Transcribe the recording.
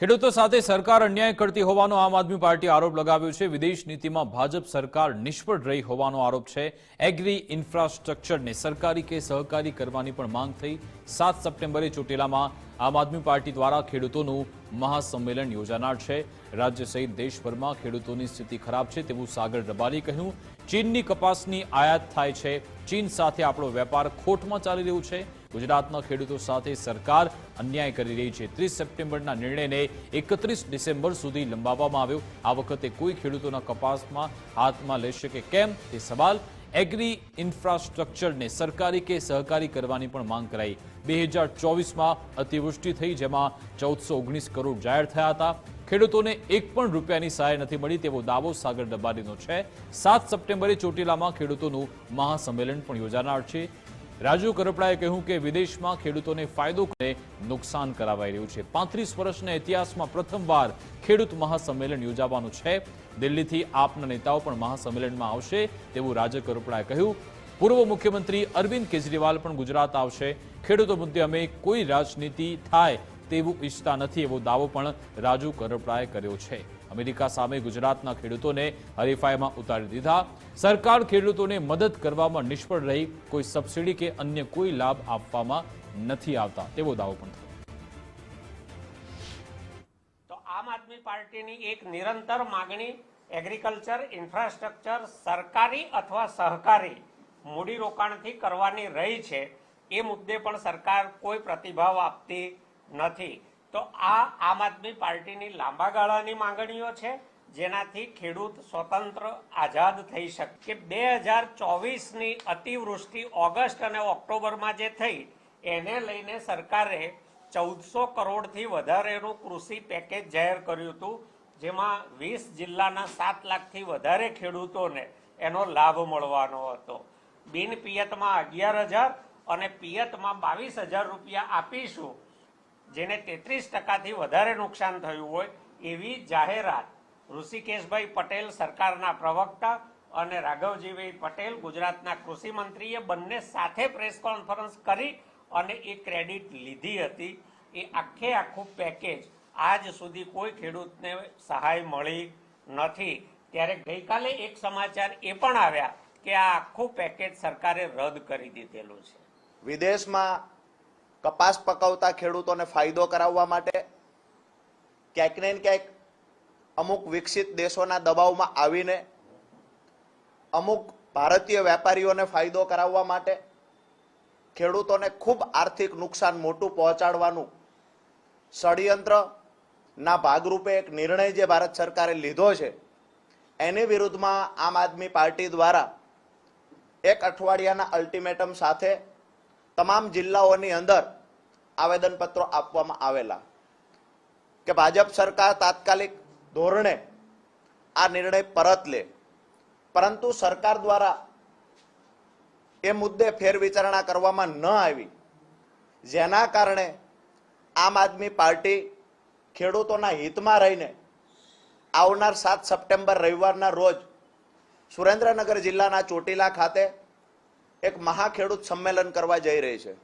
ખેડૂતો સાથે સરકાર અન્યાય કરતી હોવાનો આમ આદમી પાર્ટી આરોપ લગાવ્યો છે. વિદેશ નીતિમાં ભાજપ સરકાર નિષ્ફળ રહી હોવાનો આરોપ છે. એગ્રી ઇન્ફ્રાસ્ટ્રક્ચરને સરકારી કે સહકારી કરવાની પણ માંગ થઈ. સાત સપ્ટેમ્બરે ચોટીલામાં આમ આદમી પાર્ટી દ્વારા ખેડૂતોનું મહાસંમેલન યોજાનાર છે. રાજ્ય સહિત દેશભરમાં ખેડૂતોની સ્થિતિ ખરાબ છે તેવું સાગર રબારી કહ્યું. ચીનની કપાસની આયાત થાય છે. ચીન સાથે આપણો વેપાર ખોટમાં ચાલી રહ્યું છે. ગુજરાતના ખેડૂતો સાથે સરકાર અન્યાય કરી રહી છે. ત્રીસ સપ્ટેમ્બરના નિર્ણયને એકત્રીસ ડિસેમ્બર સુધી લંબાવવામાં આવ્યો. આ વખતે કોઈ ખેડૂતોના કપાસમાં હાથમાં લેશે કે કેમ? તે સવાલ એગ્રી ઇન્ફ્રાસ્ટ્રક્ચરને સરકારી કે સહકારી કરવાની પણ માંગ કરાઈ. બે હજાર ચોવીસમાં અતિવૃષ્ટિ થઈ, જેમાં ચૌદસો ઓગણીસ કરોડ જાહેર થયા હતા. ખેડૂતોને એક પણ રૂપિયાની સહાય નથી મળી તેવો દાવો સાગર ડબારીનો છે. સાત સપ્ટેમ્બરે ચોટીલામાં ખેડૂતોનું મહાસંમેલન પણ યોજાનાર છે. રાજુ કરપડાએ કહ્યું કે વિદેશમાં ખેડૂતોને ફાયદો કરે નુકસાન કરાવાઈ રહ્યું છે. પાંત્રીસ વર્ષના ઇતિહાસમાં પ્રથમવાર ખેડૂત મહાસંમેલન યોજાવાનું છે. દિલ્હીથી આપના નેતાઓ પણ મહાસંમેલનમાં આવશે તેવું રાજુ કરપડાએ કહ્યું. પૂર્વ મુખ્યમંત્રી અરવિંદ કેજરીવાલ પણ ગુજરાત આવશે. ખેડૂતો મુદ્દે અમે કોઈ રાજનીતિ થાય તેવું ઈચ્છતા નથી એવો દાવો પણ રાજુ કરપડાએ કર્યો છે. અમેરિકા સામે ગુજરાતના ખેડૂતોને હરીફાઈમાં ઉતારી દીધા. સરકાર ખેડૂતોને મદદ કરવામાં નિષ્ફળ રહી. કોઈ સબસિડી કે અન્ય કોઈ લાભ આપવામાં નથી આવતા. તેવો દાવો પણ થયો. આમ આદમી પાર્ટીની એક નિરંતર માગણી, એગ્રીકલ્ચર, ઇન્ફ્રાસ્ટ્રક્ચર, સરકારી અથવા સહકારી મૂડીરોકાણથી કરવાની રહી છે. એ મુદ્દે પણ સરકાર કોઈ પ્રતિભાવ આપતી નથી. તો આ આમ આદમી પાર્ટીની લાંબા ગાળાની માંગણીઓ છે, જેનાથી ખેડૂત સ્વતંત્ર આઝાદ થઈ શકે. કે બે હજાર ચોવીસની અતિવૃષ્ટિ ઓગસ્ટ અને ઓક્ટોબરમાં જે થઈ, એને લઈને સરકારે ચૌદસો કરોડથી વધારેનું કૃષિ પેકેજ જાહેર કર્યું હતું, જેમાં વીસ જિલ્લાના સાત લાખથી વધારે ખેડૂતોને એનો લાભ મળવાનો હતો. બિન પિયતમાં અગિયાર હજાર અને પિયતમાં બાવીસ હજાર રૂપિયા આપીશું જેને તેત્રીસ ટકાથી વધારે નુકસાન થયું હોય એવી જાહેરાત ઋષિકેશભાઈ પટેલ સરકારના પ્રવક્તા અને રાઘવજીભાઈ પટેલ ગુજરાતના કૃષિ મંત્રીએ બંને સાથે પ્રેસ કોન્ફરન્સ કરી અને એ ક્રેડિટ લીધી હતી. એ આખે આખું પેકેજ આજ સુધી કોઈ ખેડૂતને સહાય મળી નથી. ત્યારે ગઈકાલે એક સમાચાર એ પણ આવ્યા કે આ આખું પેકેજ સરકારે રદ કરી દીધેલું છે. વિદેશમાં કપાસ પકવતા ખેડૂતોને ફાયદો કરાવવા માટે ક્યાંક ને ક્યાંક અમુક વિકસિત દેશોના દબાવમાં આવીને અમુક ભારતીય વેપારીઓને ફાયદો કરાવવા માટે ખેડૂતોને ખૂબ આર્થિક નુકસાન મોટું પહોંચાડવાનું ષડયંત્રના ભાગરૂપે એક નિર્ણય જે ભારત સરકારે લીધો છે, એની વિરુદ્ધમાં આમ આદમી પાર્ટી દ્વારા એક અઠવાડિયાના અલ્ટિમેટમ સાથે તમામ જિલ્લાઓની અંદર આવેદનપત્રો આપવામાં આવેલા કે ભાજપ સરકાર તાત્કાલિક ધોરણે આ નિર્ણય પરત લે. પરંતુ સરકાર દ્વારા એ મુદ્દે ફેરવિચારણા કરવામાં ન આવી. જેના કારણે આમ આદમી પાર્ટી ખેડૂતોના હિતમાં રહીને આવનાર સાત સપ્ટેમ્બર રવિવારના રોજ સુરેન્દ્રનગર જિલ્લાના ચોટીલા ખાતે એક મહા ખેડૂત સંમેલન કરવા જઈ રહી છે.